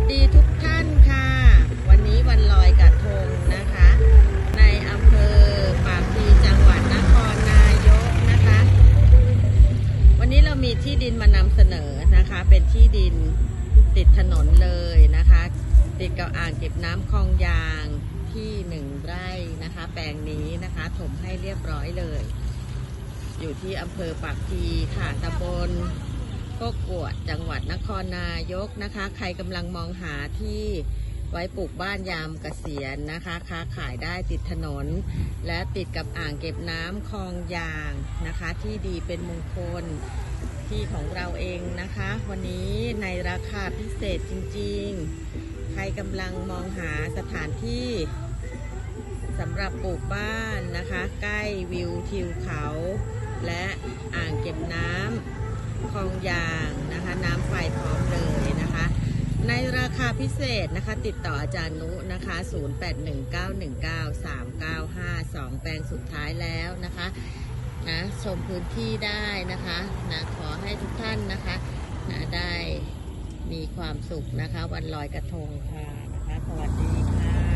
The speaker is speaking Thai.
สดีทุกท่านค่ะ วันนี้วันลอยกระทงนะคะ ในอำเภอปากพีจังหวัดนครนายกนะคะ วันนี้เรามีที่ดินมานำเสนอนะคะ เป็นที่ดินติดถนนเลยนะคะ ติดกับอ่างเก็บน้ำคลองยางที่หนึ่งไร่นะคะ แปลงนี้นะคะถมให้เรียบร้อยเลย อยู่ที่อำเภอปากพีค่ะตำบล โคกวดจังหวัดนครนายกนะคะ ใครกำลังมองหาที่ไว้ปลูกบ้านยามเกษียณนะคะ ค้าขายได้ติดถนน และติดกับอ่างเก็บน้ำคลองยางนะคะ ที่ดีเป็นมงคลที่ของเราเองนะคะ วันนี้ในราคาพิเศษจริงๆ ใครกำลังมองหาสถานที่สำหรับปลูกบ้านนะคะ ใกล้วิวทิวเขา และอ่างเก็บน้ำ คลองยางนะคะ น้ำไฟพร้อมเลยนะคะ ในราคาพิเศษนะคะ ติดต่ออาจารย์นุนะคะ 0819193952 แปลงสุดท้ายแล้วนะคะนะชมพื้นที่ได้นะคะนะขอให้ทุกท่านนะคะนะได้มีความสุขนะคะ วันลอยกระทงค่ะนะคะ สวัสดีค่ะ